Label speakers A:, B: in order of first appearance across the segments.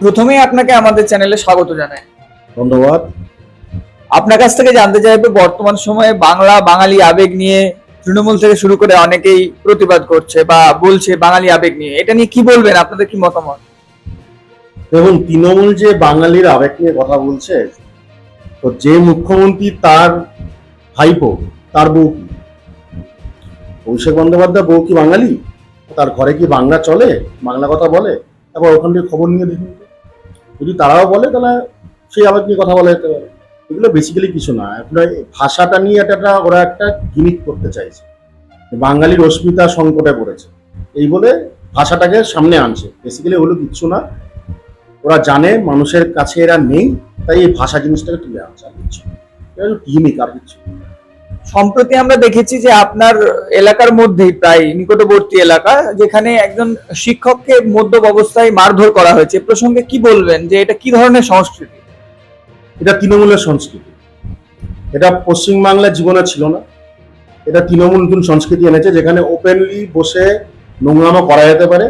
A: প্রথমেই আপনাকে আমাদের চ্যানেলে স্বাগত জানাই।
B: ধন্যবাদ।
A: আপনার কাছ থেকে জানতে চাইব বর্তমান সময়ে বাংলা বাঙালি আবেগ নিয়ে তৃণমূল থেকে শুরু করে অনেকেই প্রতিবাদ করছে বা বলছে বাঙালি আবেগ নিয়ে। এটা নিয়ে কি বলবেন? আপনাদের কি মতামত?
B: দেখুন তৃণমূল যে বাঙালির আবেগ নিয়ে কথা বলছে তো যে মুখ্যমন্ত্রী তার ভাইপো তার বউ কি? অভিষেক বন্দ্যোপাধ্যায় বউ কি বাঙালি? তার ঘরে কি বাংলা চলে? বাংলা কথা বলে? তারপর ওখান থেকে খবর নিয়ে দেখুন যদি তারাও বলে, তাহলে সেই আবেগ নিয়ে কথা বলা যেতে পারে? এগুলো বেসিক্যালি কিছু না। আপনার ভাষাটা নিয়ে একটা, ওরা একটা গিমিক করতে চাইছে। বাঙালির অস্মিতা সংকটে পড়েছে। এই বলে ভাষাটাকে সামনে আনছে। বেসিক্যালি হলো কিচ্ছু না। ওরা জানে, মানুষের কাছে এরা নেই, তাই এই ভাষা জিনিসটাকে তুলে আনছে আর কিছু হলো আর কিছু।
A: সম্প্রতি আমরা দেখেছি যে আপনার এলাকার মধ্যেই প্রায় নিকটবর্তী এলাকা, যেখানে একজন শিক্ষককে মধ্য অবস্থায় মারধর করা হয়েছে। প্রসঙ্গে কি বলবেন যে এটা কি ধরনের সংস্কৃতি?
B: এটা তৃণমূলের সংস্কৃতি। এটা পশ্চিমবাংলার জীবনে ছিল না। এটা তৃণমূল নতুন সংস্কৃতি এনেছে, যেখানে ওপেনলি বসে নোংরামো করা যেতে পারে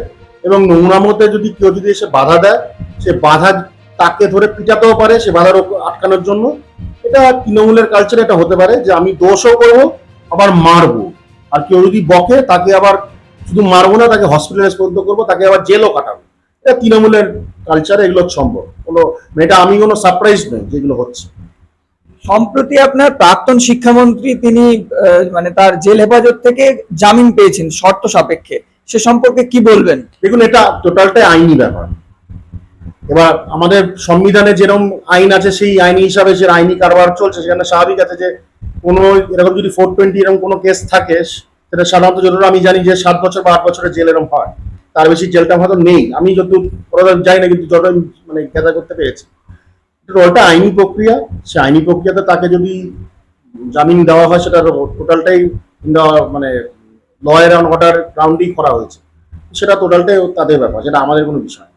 B: এবং নোংরামোতে যদি কেউ যদি এসে বাধা দেয়, সে বাধা তাকে ধরে পিটাতেও পারে, সে বাধার আটকানোর জন্য এটা তৃণমূলের কালচার এটা হতে পারে যে আমি দোষও করব আবার মারবো। আর কেউ যদি বকে তাকে আবার শুধু মারবো না তাকে হসপিটালাইজ পর্যন্ত করব তাকে আবার জেলও কাটাবো। এটা তৃণমূলের কালচারে এগুলো সম্ভব। কোনো মানে এটা আমি কোনো সারপ্রাইজ নই যেগুলো হচ্ছে।
A: সম্প্রতি আপনার প্রাক্তন শিক্ষামন্ত্রী তিনি মানে তার জেল হেফাজত থেকে জামিন পেয়েছেন শর্ত সাপেক্ষে। সে সম্পর্কে কি বলবেন?
B: দেখুন এটা টোটালটাই আইনি ব্যাপার। এবার আমাদের সংবিধানে যেরকম আইন আছে, সেই আইনি হিসাবে যে আইনি কারবার চলছে, সেখানে স্বাভাবিক আছে যে কোনো এরকম যদি ফোর টোয়েন্টি এরকম কোনো কেস থাকে, সেটা সাধারণত যতটা আমি জানি যে সাত বছর বা আট বছরের জেল এরকম হয়। তার বেশি জেলটা হয়তো নেই। আমি যত যাই না, কিন্তু যত মানে গেদা করতে পেরেছি। ওটা আইনি প্রক্রিয়া, সে আইনি প্রক্রিয়াতে তাকে যদি জামিন দেওয়া হয় সেটা টোটালটাই মানে লয়ার অ্যান্ড অর্ডার গ্রাউন্ডেই করা হয়েছে। সেটা টোটালটাই তাদের ব্যাপার, সেটা আমাদের কোনো বিষয়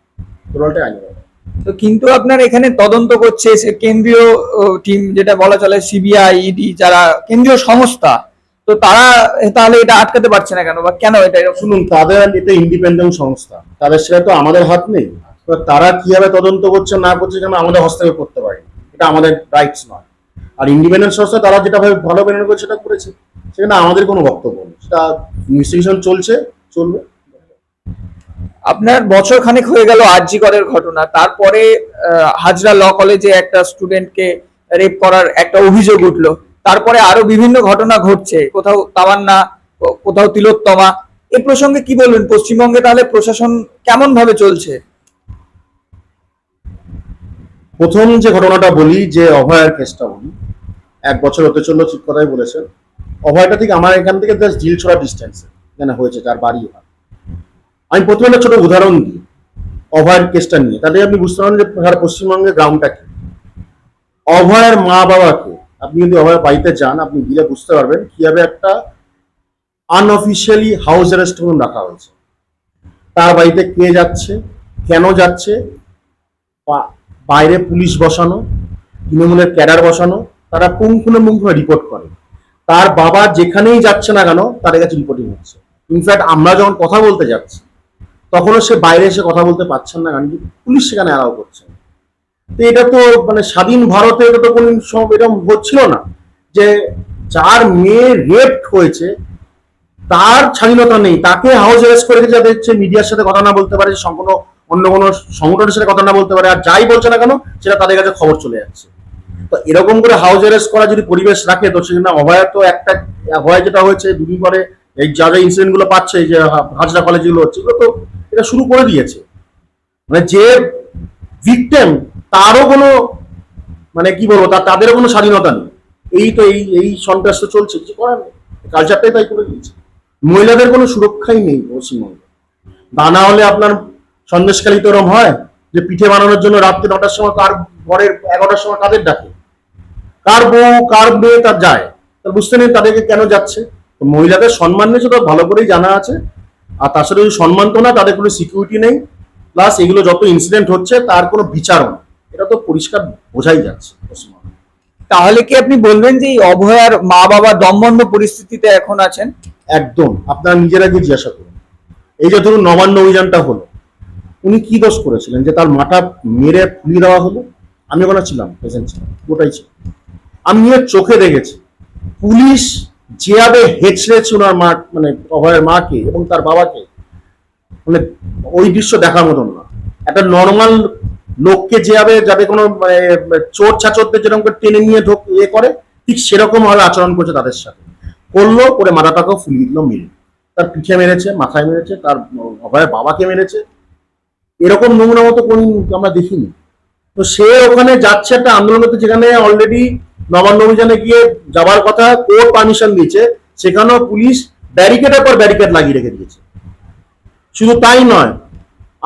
B: টোটালটাই আইনি
A: তো কিন্তু আপনার এখানে তদন্ত করছে সে কেন্দ্রীয় টিম যেটা বলা চলে সিবিআই ইডি যারা কেন্দ্রীয় সংস্থা, তো তারা তাহলে এটা আটকাতে পারছে না কেন? বা কেন এটা
B: শুনুন, তাদের এটা ইন্ডিপেন্ডেন্ট সংস্থা, তাদের সেটা তো আমাদের হাত নেই। তারা কীভাবে তদন্ত করছে, না করছে কেন আমাদের হস্তক্ষেপ করতে পারি এটা আমাদের রাইটস নয়। আর ইন্ডিপেন্ডেন্ট সংস্থা তারা যেটা ভাবে ভালো মেনে করেছে সেটা করেছে সেখানে আমাদের কোনো বক্তব্য নেই। সেটা ইনভেস্টিগেশন চলছে, চলবে।
A: আপনার বছর খানেক হয়ে গেল আরজি করের ঘটনা, তারপরে হাজরা ল কলেজে একটা স্টুডেন্টকে রেপ করার একটা অভিযোগ উঠল, তারপরে আরও বিভিন্ন ঘটনা ঘটছে, কোথাও তামান্না, কোথাও তিলোত্তমা, এ প্রসঙ্গে কি বলবেন পশ্চিমবঙ্গে তাহলে প্রশাসন কেমন ভাবে চলছে?
B: প্রথম যে ঘটনাটা বলি, যে অভয়ার কেসটা বলি, এক বছর হতে চলল ঠিক কথাই বলেছেন, অভয়টা ঠিক আমার এখান থেকে জাস্ট ছড়া ডিস্টেন্সে যেন হয়েছে তার বাড়ি ওখানে। আমি প্রথমে একটা ছোট উদাহরণ দিই, অভয়ের কেসটা নিয়ে। তাহলে আপনি বুঝতে পারেন যে সারা পশ্চিমবঙ্গের গ্রাউন্ডটা কি। অভয়ের মা বাবাকে আপনি যদি অভয়ের বাড়িতে যান, আপনি গিয়ে বুঝতে পারবেন কীভাবে একটা আনঅফিসিয়ালি হাউস অ্যারেস্ট করুন রাখা হয়েছে। তার বাড়িতে কে যাচ্ছে, কেন যাচ্ছে বাইরে পুলিশ বসানো, তৃণমূলের ক্যাডার বসানো, তারা পুঙ্খানুপুঙ্খ রিপোর্ট করে। তার বাবা যেখানেই যাচ্ছে না কেন, তাদের কাছে রিপোর্টিং হচ্ছে। ইনফ্যাক্ট আমরা যখন কথা বলতে যাচ্ছি তখনও সে বাইরে এসে কথা বলতে পারছেন না, কারণ পুলিশ সেখানে অ্যালাউ করছে। তো এটা তো মানে স্বাধীন ভারতে এটা তো কোনো এরকম হচ্ছিল না যে যার মেয়ে রেপ হয়েছে, তার স্বাধীনতা নেই, তাকে হাউস অ্যারেস্ট করে রেখে যাতে হচ্ছে মিডিয়ার সাথে কথা না বলতে পারে সং- কোনো, অন্য কোনো সংগঠনের সাথে কথা না বলতে পারে, আর যাই বলছে না কেন, সেটা তাদের কাছে খবর চলে যাচ্ছে। তো এরকম করে হাউস অ্যারেস্ট করা যদি পরিবেশ রাখে, তো সেখানে অভয়া একটা, অভয় যেটা হয়েছে, দুদিন পরে এই যা যা ইনসিডেন্টগুলো পাচ্ছে যে হাজরা কলেজগুলো হচ্ছে, এগুলো তো এটা শুরু করে দিয়েছে। মানে যে ভিকটেম তারও কোনো মানে কি বলব, তা তাদেরও কোনো স্বাধীনতা নেই। এই তো এই এই সন্ত্রাস তো চলছে, কিছু করার নেই। কালচারটাই তাই করে দিয়েছে। মহিলাদের কোনো সুরক্ষাই নেই পশ্চিমবঙ্গে। তা না হলে আপনার সন্দেশকালী তো হয় যে পিঠে বানানোর জন্য রাত্রি নটার সময় কার ঘরের এগারোটার সময় কাদের ডাকে? কার বউ, কার মেয়ে তার যায়? তার বুঝতে নেই তাদেরকে কেন যাচ্ছে? তো মহিলাদের সম্মান নিয়ে সেটা ভালো করেই জানা আছে। আর তার সাথে যদি সম্মান তো না তাদের কোনো সিকিউরিটি নেই। প্লাস এগুলো যত ইনসিডেন্ট হচ্ছে তার কোনো বিচারও এটা তো পরিষ্কার বোঝাই যাচ্ছে পশ্চিমবঙ্গে।
A: তাহলে কি আপনি বলবেন যে এই অভয়ার মা বাবা দমবন্ধ পরিস্থিতিতে এখন আছেন?
B: একদম। আপনারা নিজেরা গিয়ে জিজ্ঞাসা করুন। এই যে ধরুন নবান্ন অভিযানটা হলো উনি কি দোষ করেছিলেন? যে তার মাটা মেরে ফুলিয়ে দেওয়া হলো? আমি ওখানে ছিলাম প্রেজেন্ট ছিলাম ওটাই ছিল আমি নিজের চোখে দেখেছি। পুলিশ যেভাবে হেঁচড়েছে ওনার মা মানে অভয়ের মাকে এবং তার বাবাকে মানে ওই দৃশ্য দেখার মতন না। একটা নর্মাল লোককে যেভাবে যাবে কোনো মানে চোর ছাচরদের যেরকম টেনে নিয়ে ঢোক ইয়ে করে, ঠিক সেরকম ভাবে আচরণ করছে তাদের সাথে। করল, করে মাথাটাকেও ফুলিয়ে দিল মেরে। তার পিঠে মেরেছে, মাথায় মেরেছে, তার অভয়ের বাবাকে মেরেছে। এরকম নোংরা মতো কোন আমরা দেখিনি। তো সে ওখানে যাচ্ছে একটা আন্দোলন করতে, যেখানে অলরেডি নবান্ন অভিযানে গিয়ে যাবার কথা, কোর্ট পারমিশন দিয়েছে সেখানেও পুলিশ ব্যারিকেডের পর ব্যারিকেড লাগিয়ে রেখে দিয়েছে। শুধু তাই নয়,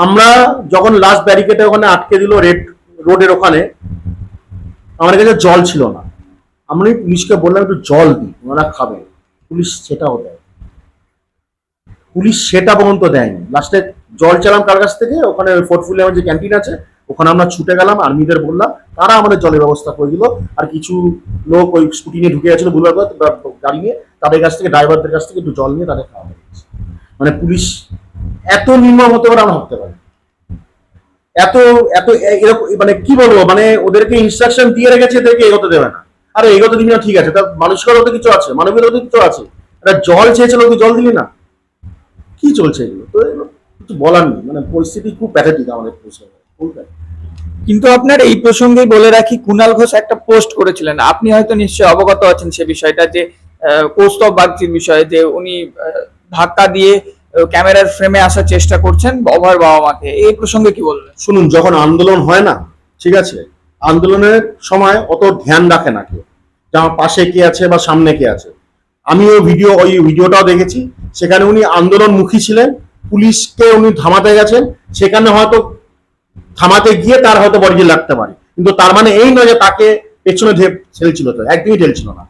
B: আমরা যখন লাস্ট ব্যারিকেডে ওখানে আটকে দিল রেড, রোডের ওখানে আমার কাছে জল ছিল না। আমি পুলিশকে বললাম, একটু জল দিই ওনারা খাবে। পুলিশ সেটাও দেয় পুলিশ সেটা পর্যন্ত দেয়নি লাস্টে জল চালাম কার কাছ থেকে? ওখানে ফোর্টফুলি আমার যে ক্যান্টিন আছে ওখানে আমরা ছুটে গেলাম, আর্মিদের বললাম, তারা আমাদের জলের ব্যবস্থা করে দিল। আর কিছু লোক ওই স্কুটি নিয়ে ঢুকে গেছিল বুলবার গাড়ি নিয়ে, তাদের কাছ থেকে, ড্রাইভারদের কাছ থেকে একটু জল নিয়ে তাদের খাওয়া হয়েছে। মানে পুলিশ এত নির্মম হতে পারে, আমরা ভাবতে পারি এত এত এরকম মানে কি বলব মানে ওদেরকে ইনস্ট্রাকশন দিয়ে রেখেছে, এদেরকে এগোতে দেবে না। আরে, এগোতে দিবি না, ঠিক আছে, তা মানুষের তো কিছু আছে মানবীয় তো কিছু আছে। একটা জল চেয়েছিল তুই জল দিলি না? কি চলছে এগুলো? তো কিছু বলার নেই মানে পরিস্থিতি খুব প্যাথেটিক আমাদের দেশে।
A: কিন্তু আপনার এই প্রসঙ্গেই বলে রাখি কুণাল ঘোষ একটা পোস্ট করেছিলেন। আপনি হয়তো নিশ্চয়ই অবগত আছেন সে বিষয়টা যে কৌস্তব বাগচির বিষয়ে যে উনি ধাক্কা দিয়ে ক্যামেরার ফ্রেমে আসার চেষ্টা করছেন অভয়ের বাবা মাকে এই প্রসঙ্গে কি বলবেন?
B: শুনুন যখন আন্দোলন হয় না ঠিক আছে আন্দোলনের সময় অত ধ্যান রাখে না কেউ। যে আমার পাশে কে আছে বা সামনে কে আছে। আমি ওই ভিডিও ওই ভিডিওটাও দেখেছি সেখানে উনি আন্দোলনমুখী ছিলেন পুলিশকে উনি থামাতে গেছেন সেখানে হয়তো থামাতে গিয়ে তার হয়তো বডি লাগতে পারে। কিন্তু তার মানে এই নয় যে তাকে পেছনে ঢে- ঠেলছিল তো, একদমই ঠেলছিল না।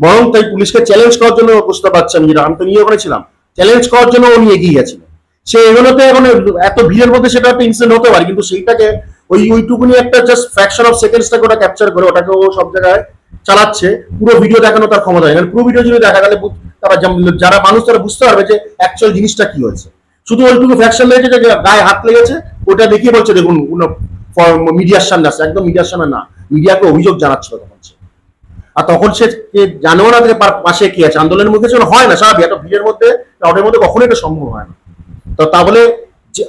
B: বরং তাই পুলিশকে চ্যালেঞ্জ করার জন্য বুঝতে পারছেন যেটা আমি তো নিয়ে ওখানে ছিলাম। চ্যালেঞ্জ করার জন্য উনি এগিয়ে গেছিলেন সে এগুলোতে এখন এত ভিড়ের মধ্যে সেটা একটা ইনসিডেন্ট হতে পারে, কিন্তু সেইটাকে ওই ওইটুকুনি একটা জাস্ট ফ্র্যাকশন অফ সেকেন্ডসটাকে ওটা ক্যাপচার করে, ওটাকে ও সব জায়গায় চালাচ্ছে। পুরো ভিডিও দেখানো তার ক্ষমতা কারণ পুরো ভিডিও যদি দেখা গেলে তারা যারা মানুষ তারা বুঝতে পারবে যে অ্যাকচুয়াল জিনিসটা কি হয়েছে। শুধু ওইটুকু ফ্র্যাকশন লেগেছে যে গায়ে হাত লেগেছে ওটা দেখিয়ে বলছে, দেখুন মিডিয়ার সামনে আসছে একদম মিডিয়ার সামনে না মিডিয়াকে অভিযোগ জানাচ্ছিল তখন সে। আর তখন সে জানেও না যে পাশে কি আছে। আন্দোলনের মধ্যে যখন হয় না, স্বাভাবিক, এত ভিড়ের মধ্যে ক্রাউডের মধ্যে কখনোই এটা সম্ভব হয় না। তো তাহলে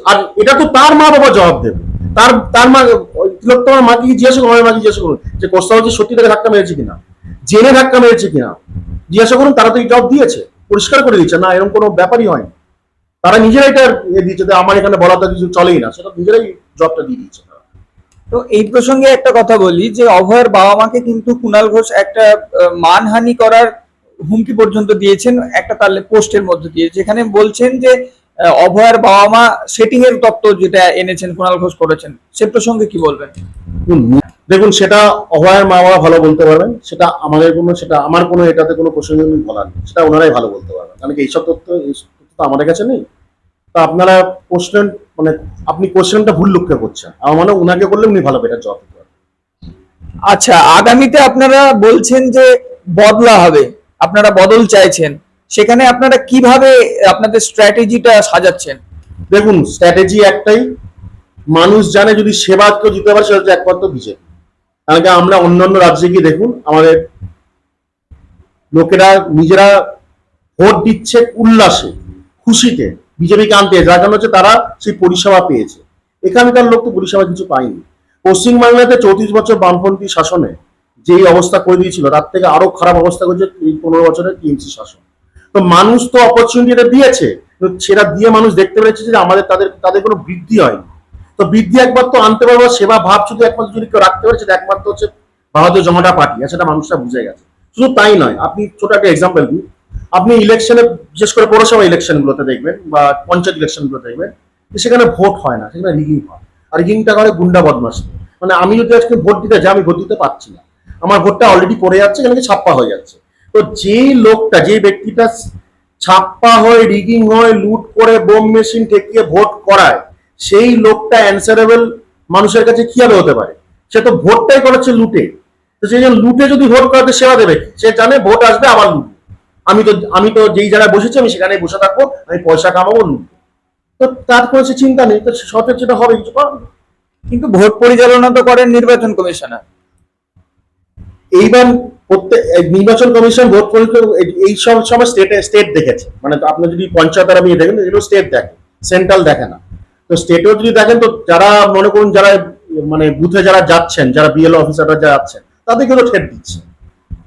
B: আর এটা তো তার মা বাবা জবাব দেবে। তার তার মা তিলোত্তমার মাকে জিজ্ঞাসা করুন মাকে জিজ্ঞাসা করুন, যে কোস্তাবতী সত্যি তাকে ধাক্কা মেরেছে কিনা? জেনে ধাক্কা মেরেছে কিনা? জিজ্ঞাসা করুন, তারা তো এই জবাব দিয়েছে, পরিষ্কার করে দিচ্ছে না, এরকম কোনো ব্যাপারই হয়নি। তারা নিজেরাই এটা ইয়ে দিয়েছে যে আমার এখানে তো কিছু চলেই না। সেটা নিজেরাই জবটা দিয়ে দিচ্ছে
A: তো এই প্রসঙ্গে একটা কথা বলি যে অভয়ের বাবা মাকে কিন্তু কুণাল ঘোষ একটা মানহানি করার হুমকি পর্যন্ত দিয়েছেন একটা তার পোস্টের মধ্যে দিয়ে যেখানে বলছেন যে অভয়ের বাবা মা সেটিং এর তত্ত্ব যেটা এনেছেন কুণাল ঘোষ করেছেন সে প্রসঙ্গে কি বলবেন?
B: দেখুন, দেখুন সেটা অভয়ের মা বাবা ভালো বলতে পারবেন সেটা আমাদের কোনো সেটা আমার কোনো এটাতে কোনো প্রসঙ্গে বলার নেই সেটা ওনারাই ভালো বলতে পারবেন। কারণ কি এইসব তথ্য তো আমাদের কাছে নেই। তা আপনারা কোশ্চেন মানে আপনি কোশ্চেনটা ভুল লক্ষ্য করছেন। আমার মনে উনাকে বললে উনি ভালো বেটার জবাব দিতে পারবেন।
A: আচ্ছা আগামীতে আপনারা বলছেন যে বদলা হবে আপনারা বদল চাইছেন। সেখানে আপনারা কীভাবে আপনাদের স্ট্র্যাটেজিটা সাজাচ্ছেন?
B: দেখুন স্ট্র্যাটেজি একটাই মানুষ জানে যদি সেবা কেউ দিতে পারে সেটা হচ্ছে একমাত্র বিজেপি। কারণ কি আমরা অন্যান্য রাজ্যে গিয়ে দেখুন আমাদের লোকেরা নিজেরা ভোট দিচ্ছে উল্লাসে। খুশিতে বিজেপিকে আনতে যার কারণ হচ্ছে তারা সেই পরিষেবা পেয়েছে। এখানকার লোক তো পরিষেবা কিছু পায়নি। পশ্চিমবাংলাতে চৌত্রিশ বছর বামপন্থী শাসনে যেই অবস্থা করে দিয়েছিল, তার থেকে আরও খারাপ অবস্থা করেছে পনেরো বছরের টিএমসি শাসন। তো মানুষ তো অপরচুনিটিটা দিয়েছে সেটা দিয়ে মানুষ দেখতে পেরেছে যে আমাদের তাদের তাদের কোনো বৃদ্ধি হয়নি। তো বৃদ্ধি একবার তো আনতে পারব, সেবা ভাব শুধু একমাত্র যদি কেউ রাখতে পারে, সেটা একমাত্র হচ্ছে ভারতীয় জনতা পার্টি, আর সেটা মানুষরা বুঝে গেছে। শুধু তাই নয়, আপনি ছোট একটা এক্সাম্পল দিই। আপনি ইলেকশনে বিশেষ করে পৌরসভা ইলেকশন গুলোতে দেখবেন, বা পঞ্চায়েত ইলেকশনগুলো দেখবেন সেখানে ভোট হয় না, সেখানে রিগিং হয়। আর রিগিংটা করে গুন্ডা বদমাস মানে আমি যদি আজকে ভোট দিতে যাই, আমি ভোট দিতে পারছি না। আমার ভোটটা অলরেডি পড়ে যাচ্ছে, এখানে ছাপ্পা হয়ে যাচ্ছে। তো যে লোকটা যে ব্যক্তিটা ছাপ্পা হয় রিগিং হয় লুট করে বোম মেশিন ঠেকিয়ে ভোট করায়, সেই লোকটা অ্যান্সারেবল মানুষের কাছে কীভাবে হতে পারে? সে তো ভোটটাই করাচ্ছে লুটে। তো সেই লুটে যদি ভোট করাতে সেবা দেবে সে জানে ভোট আসবে, আবার লুটবে। আমি তো আমি তো যেই জায়গায় বসেছি আমি সেখানে বসে থাকব আমি পয়সা কামাবো। তো তারপরে সে চিন্তা নেই তো সরকার যেটা হবে কিছু
A: কিন্তু ভোট পরিচালনা তো করেন নির্বাচন কমিশনার।
B: এইবার প্রত্যেক নির্বাচন কমিশন ভোট এই- সব সময় স্টেট স্টেট দেখেছে। মানে তো আপনি যদি পঞ্চায়েত আমি দেখেন এগুলো স্টেট দেখে সেন্ট্রাল দেখে না। তো স্টেটেও যদি দেখেন তো যারা মনে করুন যারা মানে বুথে যারা যাচ্ছেন যারা বিএল অফিসাররা যারা যাচ্ছেন তাদেরকে তো ঠেট দিচ্ছে।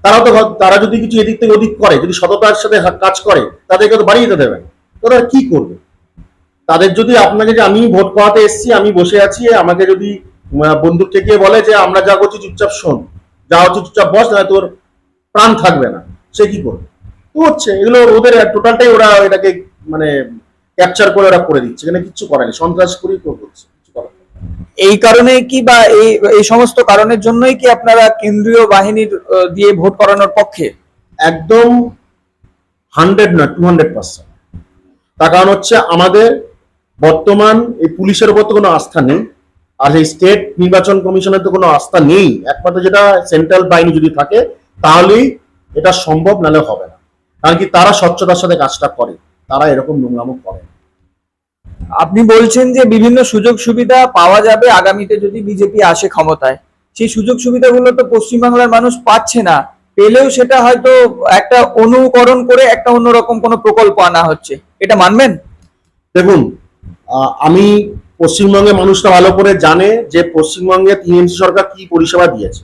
B: তারা তো তারা যদি কিছু এদিক থেকে ওদিক করে, যদি সততার সাথে কাজ করে, তাদেরকে তো বাড়িয়ে দিতে দেবেন। তারা কি করবে? তাদের যদি আপনাকে যে আমি ভোট করাতে এসেছি, আমি বসে আছি, আমাকে যদি বন্দুক ঠেকিয়ে বলে যে, আমরা যা করছি, চুপচাপ শোন। যা হচ্ছে, চুপচাপ বস না তোর প্রাণ থাকবে না। সে কি করবে? তো হচ্ছে, এগুলো ওদের টোটালটাই ওরা এটাকে মানে ক্যাপচার করে ওরা করে দিচ্ছে। এখানে কিচ্ছু করেনি সন্ত্রাস করেই করছে।
A: এই কারণে কি বা এই এই সমস্ত কারণের জন্যই কি আপনারা কেন্দ্রীয় বাহিনীর দিয়ে ভোট করানোর পক্ষে?
B: একদম হান্ড্রেড না টু হান্ড্রেড পার্সেন্ট। তার কারণ হচ্ছে আমাদের বর্তমান এই পুলিশের উপর তো কোনো আস্থা নেই, আর এই স্টেট নির্বাচন কমিশনের তো কোনো আস্থা নেই। একমাত্র যেটা সেন্ট্রাল বাহিনী যদি থাকে, তাহলেই এটা সম্ভব নালে হবে না। কারণ কি তারা স্বচ্ছতার সাথে কাজটা করে, তারা এরকম নোংরামো করে।
A: আপনি বলছেন যে বিভিন্ন সুযোগ সুবিধা পাওয়া যাবে আগামীতে যদি বিজেপি আসে ক্ষমতায়। সেই সুযোগ সুবিধাগুলো তো পশ্চিমবাংলার মানুষ পাচ্ছে না। পেলেও সেটা হয়তো একটা অনুকরণ করে একটা অন্যরকম কোনো প্রকল্প আনা হচ্ছে। এটা মানবেন?
B: দেখুন আমি পশ্চিমবঙ্গের মানুষটা ভালো করে জানে যে পশ্চিমবঙ্গে টিএমসি সরকার কি পরিষেবা দিয়েছে।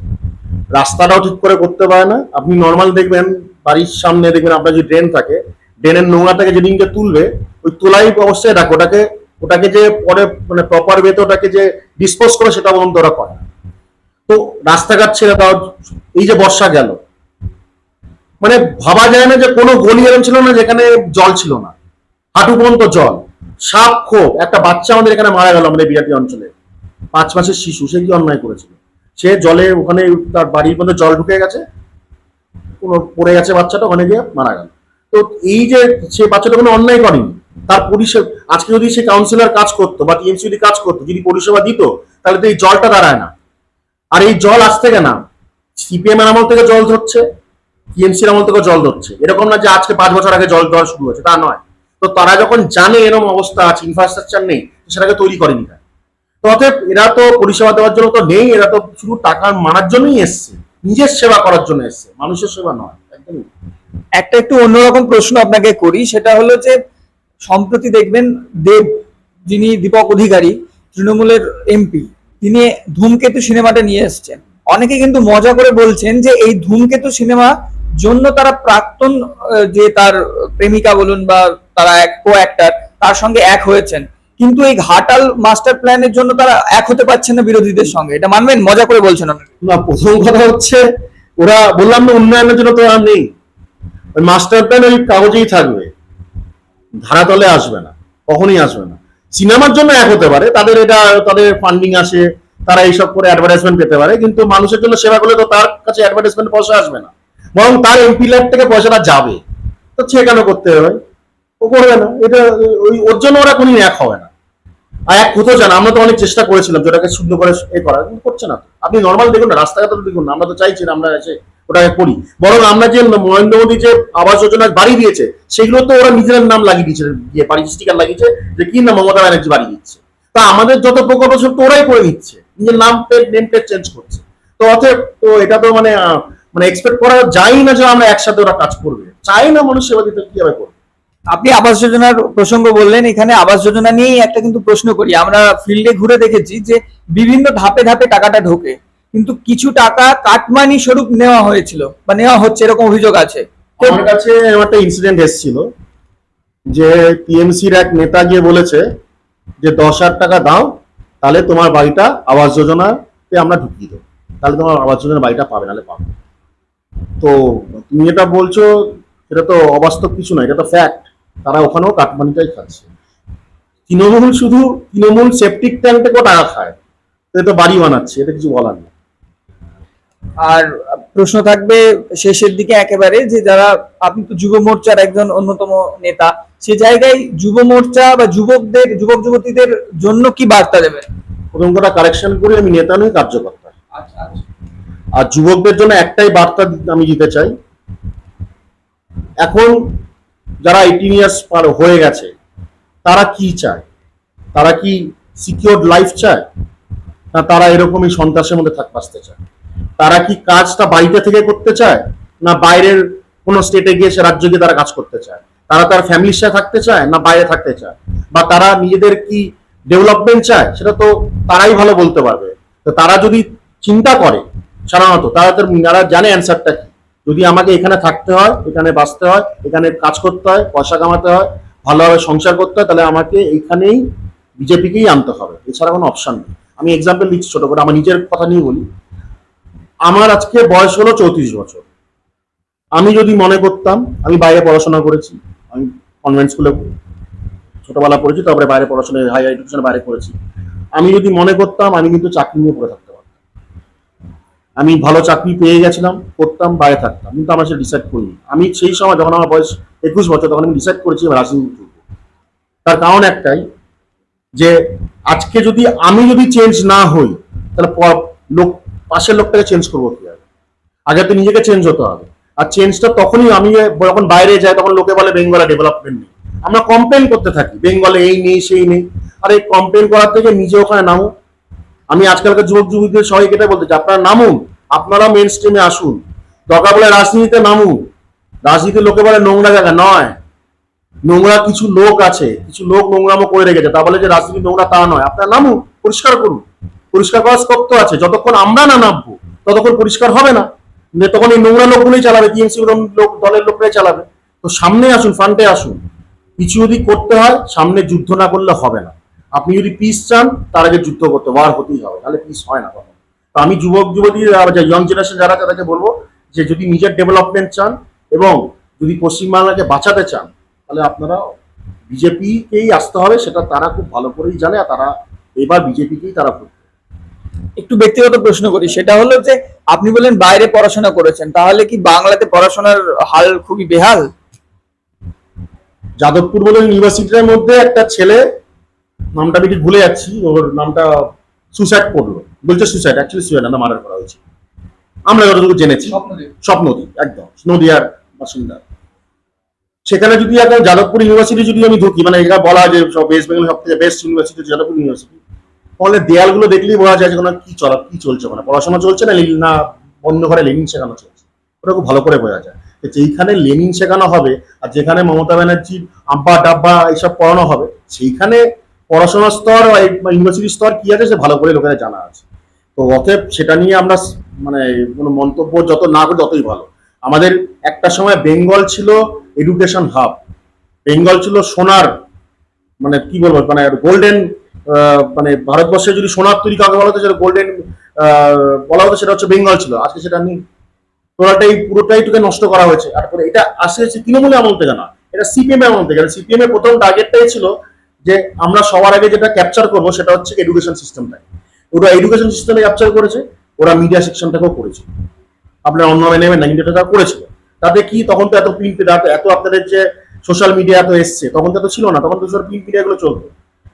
B: রাস্তাটাও ঠিক করে করতে পারে না। আপনি নর্মাল দেখবেন, বাড়ির সামনে দেখবেন আপনার যদি ড্রেন থাকে ড্রেনের নোংরাটাকে যেদিনকে তুলবে, ওই তোলাই অবস্থায় রাখে। ওটাকে ওটাকে যে পরে মানে প্রপার ওয়েতে ওটাকে যে ডিসপোজ করে, সেটা পর্যন্ত ওরা করে তো রাস্তাঘাট ছেড়ে দাও এই যে বর্ষা গেল মানে ভাবা যায় না যে কোনো গলি এরম ছিল না যেখানে জল ছিল না। হাঁটু পর্যন্ত জল, সাপ খোপ, একটা বাচ্চা আমাদের এখানে মারা গেল আমাদের বিরাটি অঞ্চলে। পাঁচ মাসের শিশু, সে কি অন্যায় করেছিল? সে জলে ওখানে তার বাড়ির মধ্যে জল ঢুকে গেছে, কোনো পড়ে গেছে বাচ্চাটা, ওখানে গিয়ে মারা গেল। তো এই যে সে বাচ্চাটা কোনো অন্যায় করেনি, তার পরিষেবা, আজকে যদি সে কাউন্সিলর কাজ করতো বা টিএমসি যদি কাজ করতো, যদি পরিষেবা দিত, তাহলে তো এই জলটা দাঁড়ায় না। আর এই জল আজ থেকে না সিপিএম এর আমল থেকে জল ধরছে টিএমসির আমল থেকে জল ধরছে। এরকম না যে আজকে পাঁচ বছর আগে জল দেওয়া শুরু হয়েছে, তা নয়। তো তারা যখন জানে এরকম অবস্থা আছে ইনফ্রাস্ট্রাকচার নেই সেটাকে তৈরি করেনি। তো অতএব এরা তো পরিষেবা দেওয়ার জন্য তো নেই, এরা তো শুধু টাকা মারার জন্যই এসছে। নিজের সেবা করার জন্য এসছে, মানুষের সেবা নয়, একদমই।
A: একটা একটু অন্যরকম প্রশ্ন আপনাকে করি, সেটা হলো যে সম্প্রতি দেখবেন দেব, যিনি দীপক অধিকারী, তৃণমূলের এমপি, তিনি ধূমকেতু সিনেমাটা নিয়ে এসেছেন। অনেকে কিন্তু মজা করে বলছেন যে এই ধূমকেতু সিনেমা জন্য তারা প্রাক্তন যে তার প্রেমিকা বলুন বা তারা এক কো অ্যাক্টার তার সঙ্গে এক হয়েছেন। কিন্তু এই ঘাটাল মাস্টার প্ল্যানের জন্য তারা এক হতে পারছেন না বিরোধীদের সঙ্গে। এটা মানবেন? মজা করে বলছেন
B: না, প্রথম কথা হচ্ছে, ওরা বললাম না উন্নয়নের জন্য তো আর নেই। ওই মাস্টার প্ল্যান ওই কাগজেই থাকবে। ধারাতলে আসবে না, কখনই আসবে না। সিনেমার জন্য এক হতে পারে, তাদের এটা, তাদের ফান্ডিং আসে, তারা এইসব করে অ্যাডভার্টাইজমেন্ট পেতে পারে, কিন্তু মানুষের জন্য সেবা করলে তো তার কাছে অ্যাডভার্টাইজমেন্ট পয়সা আসবে না। বরং তার এমপি ল্যাব থেকে পয়সাটা যাবে। তো সে কেন করতে হবে ও করবে না। এটা, ওই, ওর জন্য ওরা কোনদিন এক হবে না। আর এক কোথাও আমরা তো অনেক চেষ্টা করেছিলাম শুদ্ধ করে এ কিন্তু করছে না। আপনি নর্মাল দেখুন না রাস্তাঘাটে দেখুন না, আমরা তো চাইছি না আমরা এসে ওটাকে করি। বরং আমরা যে নরেন্দ্র মোদী যে আবাস যোজনা বাড়ি দিয়েছে সেগুলো তো ওরা নিজেদের নাম লাগিয়ে দিয়েছে বাড়ি স্টিকার লাগিয়েছে যে কি না মমতা ব্যানার্জি বাড়ি দিচ্ছে। তা আমাদের যত প্রকল্প সব তো ওরাই করে দিচ্ছে নিজের নাম প্লেট নেম প্লেট চেঞ্জ করছে। তো অতএব তো এটা তো মানে মানে এক্সপেক্ট করা যায় না যে আমরা একসাথে ওরা কাজ করবে। চাই না মানুষ সেবা দিতে কীভাবে করবে?
A: আপনি আবাস যোজনার প্রসঙ্গ বললেন, এখানে আবাস যোজনা নিয়েই একটা কিন্তু প্রশ্ন করি। আমরা ফিল্ডে ঘুরে দেখেছি যে বিভিন্ন ধাপে ধাপে টাকাটা ঢোকে, কিন্তু কিছু টাকা কাটমানি স্বরূপ নেওয়া হয়েছিল বা নেওয়া হচ্ছে, এরকম অভিযোগ আছে।
B: আমার কাছে একটা ইনসিডেন্ট এসেছিল যে টিএমসির এক নেতা গিয়ে বলেছে যে, দশ হাজার টাকা দাও, তাহলে তোমার বাড়িটা আবাস যোজনাতে আমরা ঢুকিয়ে দেবো। তাহলে তোমার আবাস যোজনার বাড়িটা পাবে, নাহলে পাবে তো তুমি এটা বলছো এটা তো অবাস্তব কিছু নয়, এটা তো ফ্যাক্ট তারা ওখানেও কাটমানিটাই খাচ্ছে। তৃণমূল শুধু তৃণমূল সেপটিক ট্যাঙ্ক থেকেও টাকা খায়? তো এটা বাড়ি বানাচ্ছে এটা কিছু বলার নেই।
A: আর প্রশ্ন থাকবে শেষের দিকে একেবারে যে যারা আপনি তো যুব মোর্চার একজন অন্যতম নেতা সে জায়গায় যুব মোর্চা বা যুবকদের যুবক যুবতীদের জন্য কি বার্তা দেবেন?
B: প্রথম কথা কারেকশন করে আমি নেতা নই কার্যকর্তা। আর যুবকদের জন্য একটাই বার্তা আমি দিতে চাই। এখন যারা এইটিন ইয়ার্স পার হয়ে গেছে, তারা কি চায়? তারা কি সিকিউর লাইফ চায়? না তারা এরকমই সন্ত্রাসের মধ্যে থাক বাঁচতে চায়? তারা কি কাজটা বাড়িতে থেকে করতে চায়? না বাইরের কোনো স্টেটে গিয়ে সে রাজ্য গিয়ে তারা কাজ করতে চায়? তারা তার ফ্যামিলির সাথে থাকতে চায় না বাইরে থাকতে চায়? বা তারা নিজেদের কি ডেভেলপমেন্ট চায়? সেটা তো তারাই ভালো বলতে পারবে। তো তারা যদি চিন্তা করে, সাধারণত তারা তার তারা জানে অ্যান্সারটা কি? যদি আমাকে এখানে থাকতে হয়, এখানে বাঁচতে হয়, এখানে কাজ করতে হয়, পয়সা কামাতে হয়, ভালোভাবে সংসার করতে হয়, তাহলে আমাকে এইখানেই বিজেপিকেই আনতে হবে। এছাড়া কোনো অপশন নেই। আমি এক্সাম্পল দিচ্ছি ছোট করে আমার নিজের কথা নিয়ে বলি। আমার আজকে বয়স হলো চৌত্রিশ বছর। আমি যদি মনে করতাম, আমি বাইরে পড়াশোনা করেছি, আমি কনভেন্ট স্কুলে ছোটবেলা পড়েছি, তারপরে বাইরে পড়াশোনা হায়ার এডুকেশন বাইরে করেছি আমি যদি মনে করতাম, আমি কিন্তু চাকরি নিয়ে পড়ে থাকতে পারতাম আমি ভালো চাকরি পেয়ে গেছিলাম করতাম বাইরে থাকতাম, কিন্তু আমার সেটা ডিসাইড করিনি। আমি সেই সময় যখন আমার বয়স একুশ বছর, তখন আমি ডিসাইড করেছি রাজনীতি তার কারণ একটাই যে আজকে যদি আমি যদি চেঞ্জ না হই, তাহলে লোক, পাশের লোকটাকে চেঞ্জ করব কি আর আগে তো নিজেকে চেঞ্জ হতে হবে। আর চেঞ্জটা তখনই আমি যখন বাইরে যাই, তখন লোকে বলে বেঙ্গলে ডেভেলপমেন্ট নেই। আমরা কমপ্লেন করতে থাকি বেঙ্গলে এই নেই, সেই নেই। আর এই কমপ্লেন করার থেকে নিজে ওখানে নামো। আজকালকার যুবক যুবতীদের সবাইকে এটাই বলতে চাই, আপনারা নামুন, আপনারা মেন স্ট্রিমে আসুন। দরকার বলে রাজনীতিতে নামুন। রাজনীতির লোকে বলে নোংরা জায়গা, নয়। নোংরা কিছু লোক আছে, কিছু লোক নোংরামো করে রেখেছে, তা বলে যে রাজনীতি নোংরা তা নয়। আপনারা নামুন, পরিষ্কার করুন। পরিষ্কার করার স্কোপ তো আছে, যতক্ষণ আমরা না নামবো, ততক্ষণ পরিষ্কার হবে না। তখন এই নোংরা লোকগুলোই চালাবে, টিএমসি লোক দলের লোকরাই চালাবে। তো সামনে আসুন ফ্রন্টে আসুন। কিছু যদি করতে হয়, সামনে যুদ্ধ না করলে হবে না। আপনি যদি পিস চান তার আগে যুদ্ধ করতে ওয়ার হতেই হবে তাহলে পিস হয় না কখনো। তো আমি যুবক যুবতী ইয়ং জেনারেশন যারা তাদেরকে বলব যে যদি নিজের ডেভেলপমেন্ট চান এবং যদি পশ্চিমবাংলাকে বাঁচাতে চান তাহলে আপনারা বিজেপিকেই আসতে হবে সেটা তারা খুব ভালো করেই জানে আর তারা এবার বিজেপিকেই তারা ভোট
A: একটু ব্যক্তিগত প্রশ্ন করি সেটা হলো যে আপনি বলেন বাইরে পড়াশোনা করেছেন তাহলে কি বাংলাতে পড়াশোনার হাল খুবই বেহাল?
B: যাদবপুর বলে ইউনিভার্সিটির মধ্যে একটা ছেলে নামটা আমি ঠিক ভুলে যাচ্ছি ওর নামটা সুসাইড করল। বলছে সুসাইড অ্যাকচুয়ালি সুসাইড না মার্ডার করা হয়েছে। আমরা যতটুকু জেনেছি স্বপ্নদ্বীপ একদম নদিয়ার বাসিন্দা। সেখানে যদি এখন যাদবপুর ইউনিভার্সিটি যদি আমি ঢুকি মানে এখানে বলা হয় যে সব ওয়েস্ট বেঙ্গল সব থেকে বেস্ট ইউনিভার্সিটি যাদবপুর ইউনিভার্সিটি তাহলে দেয়ালগুলো দেখলেই বোঝা যায় যে ওখানে কি চলা কি চলছে ওখানে। পড়াশোনা চলছে না না বন্ধ ঘরে লেনিন শেখানো চলছে? ওটা খুব ভালো করে বোঝা যায়। যেইখানে লেনিন শেখানো হবে আর যেখানে মমতা ব্যানার্জির আব্বা ডাব্বা এইসব পড়ানো হবে সেইখানে পড়াশোনার স্তর বা ইউনিভার্সিটির স্তর কি আছে, সে ভালো করে লোকেরা জানা আছে। তো অতএব সেটা নিয়ে আমরা মানে কোনো মন্তব্য যত না করি ততই ভালো। আমাদের একটা সময় বেঙ্গল ছিল এডুকেশন হাব। বেঙ্গল ছিল সোনার মানে কি বলব মানে গোল্ডেন মানে ভারতবর্ষে যদি সোনার তৈরি কাউকে বলা হতো, সেটা গোল্ডেন বলা হতো, সেটা হচ্ছে বেঙ্গল ছিল। আজকে সেটা নেই। টোটালটাই, পুরোটাই তোকে নষ্ট করা হয়েছে। তারপরে এটা আসে হচ্ছে তৃণমূলের আমল থেকে না, এটা সিপিএম আমল থেকে। সিপিএম এর প্রথম টার্গেটটাই ছিল যে আমরা সবার আগে যেটা ক্যাপচার করব সেটা হচ্ছে এডুকেশন সিস্টেমটা ওরা এডুকেশন সিস্টেমে ক্যাপচার করেছে, ওরা মিডিয়া সেকশনটাকেও করেছে। আপনার অন্য নেবেন না করেছিল। তাতে কি, তখন তো এত প্রিন্ট এত আপনাদের যে সোশ্যাল মিডিয়া এত এসছে, তখন তো ছিল না, তখন তো সব প্রিন্ট মিডিয়া গুলো চলতো।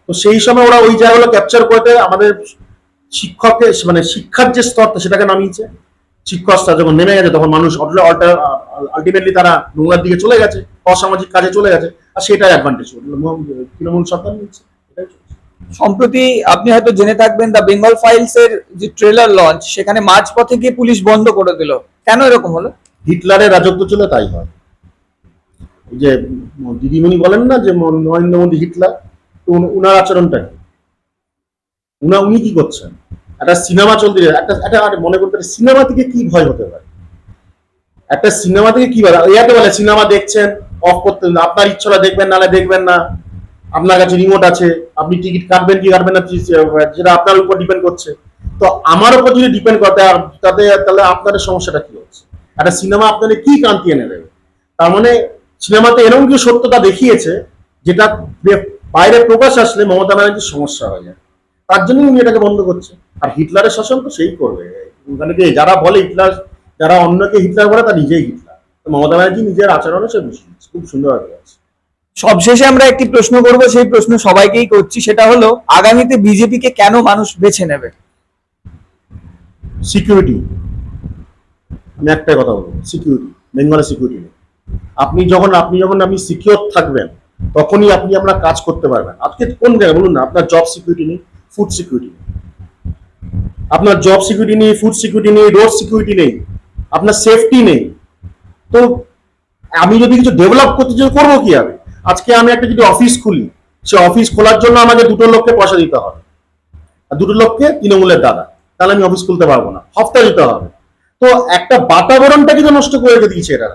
B: তো সেই সময় ওরা ওই জায়গাগুলো ক্যাপচার করতে আমাদের শিক্ষককে মানে শিক্ষার যে স্তরটা, সেটাকে নামিয়েছে। শিক্ষক স্তর যখন নেমে গেছে তখন মানুষ আলটিমেটলি তারা নোংরার দিকে চলে গেছে অসামাজিক কাজে চলে গেছে আর সেটাই অ্যাডভান্টেজ তৃণমূল সরকার নিচ্ছে এটাই
A: সম্প্রতি আপনি হয়তো জেনে থাকবেন দ্য বেঙ্গল ফাইলস এর যে ট্রেলার লঞ্চ সেখানে মাঝপথে গিয়ে পুলিশ বন্ধ করে দিল। কেন এরকম হলো?
B: হিটলারের রাজত্ব ছিল তাই হয়। ওই যে দিদিমণি বলেন না যে নরেন্দ্র মোদী হিটলার তো উনার আচরণটা কি উনা উনি কি করছেন? একটা সিনেমা চলতে একটা একটা আর মনে করতে সিনেমা থেকে কি ভয় হতে পারে? একটা সিনেমা থেকে কি ভয় বলে সিনেমা দেখছেন অফ করতে আপনার ইচ্ছাটা দেখবেন, নাহলে দেখবেন না। আপনার কাছে রিমোট আছে, আপনি টিকিট কাটবেন কি কাটবেন না যেটা আপনার উপর ডিপেন্ড করছে। তো আমার উপর যদি ডিপেন্ড করতে তাতে তাহলে আপনাদের সমস্যাটা কি হচ্ছে? একটা সিনেমা আপনাদের কি কান্তি এনে দেবে? তার মানে সিনেমাতে এরকম কিছু সত্যতা দেখিয়েছে, যেটা বাইরে প্রকাশ আসলে মমতা ব্যানার্জির সমস্যা হয়ে যায়। তার জন্য উনি এটাকে বন্ধ করছে। আর হিটলারের শাসন তো সেই করবে। ওখানে যারা বলে হিটলার যারা অন্যকে হিটলার বলে তার নিজেই হিটলার। তো মমতা ব্যানার্জি নিজের আচরণে সে খুব সুন্দরভাবে আছে
A: সবশেষে আমরা একটি প্রশ্ন করব সেই প্রশ্ন সবাইকেই করছি। সেটা হলো আগামীতে বিজেপি কে কেন মানুষ বেছে নেবে?
B: সিকিউরিটি আমি একটাই কথা বলব সিকিউরিটি বেঙ্গলের সিকিউরিটি নেই। আপনি যখন আপনি যখন আপনি সিকিউর থাকবেন তখনই আপনি আপনার কাজ করতে পারবেন। আজকে কোন জায়গায়? বলুন না আপনার জব সিকিউরিটি নেই। ফুড সিকিউরিটি আপনার জব সিকিউরিটি নেই ফুড সিকিউরিটি নেই রোড সিকিউরিটি নেই, আপনার সেফটি নেই। তো আমি যদি কিছু ডেভেলপ করতে চাই, করব কি হবে আজকে আমি একটা যদি অফিস খুলি, সে অফিস খোলার জন্য আমাকে দুটো লোককে পয়সা দিতে হবে। আর দুটো লোককে তৃণমূলের দাদা। তাহলে আমি অফিস খুলতে পারব না। হপ্তা দিতে হবে। তো একটা বাতাবরণটা কিন্তু নষ্ট করে রেখে দিয়েছে এরা।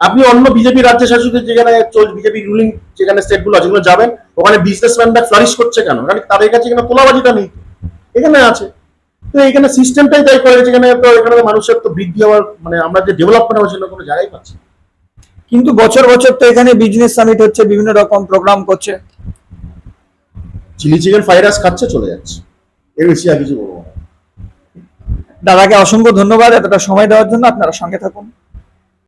B: আপনি অন্য বিজেপি রাজ্য শাসকের যেখানে বিজেপি রুলিং যেখানে স্টেটগুলো আছে যাবেন ওখানে বিজনেসম্যানরা ফ্লারিশ করছে কেন? কারণ তাদের কাছে এখানে তোলাবাজিটা নেই এখানে আছে। তো এখানে সিস্টেমটাই তাই করে গেছে, এখানে তো এখানে মানুষের তো বৃদ্ধি হওয়ার মানে আমরা যে ডেভেলপমেন্ট হচ্ছে না কোনো জায়গায় পাচ্ছি
A: কিন্তু বছর বছর তো এখানে বিজনেস সামিট হচ্ছে বিভিন্ন রকম প্রোগ্রাম করছে।
B: চিলি চিকেন ফ্রাইড রাইস খাচ্ছে চলে যাচ্ছে। এর বেশি আর কিছু বলব না।
A: দাদাকে অসংখ্য ধন্যবাদ এতটা সময় দেওয়ার জন্য। আপনারা সঙ্গে থাকুন।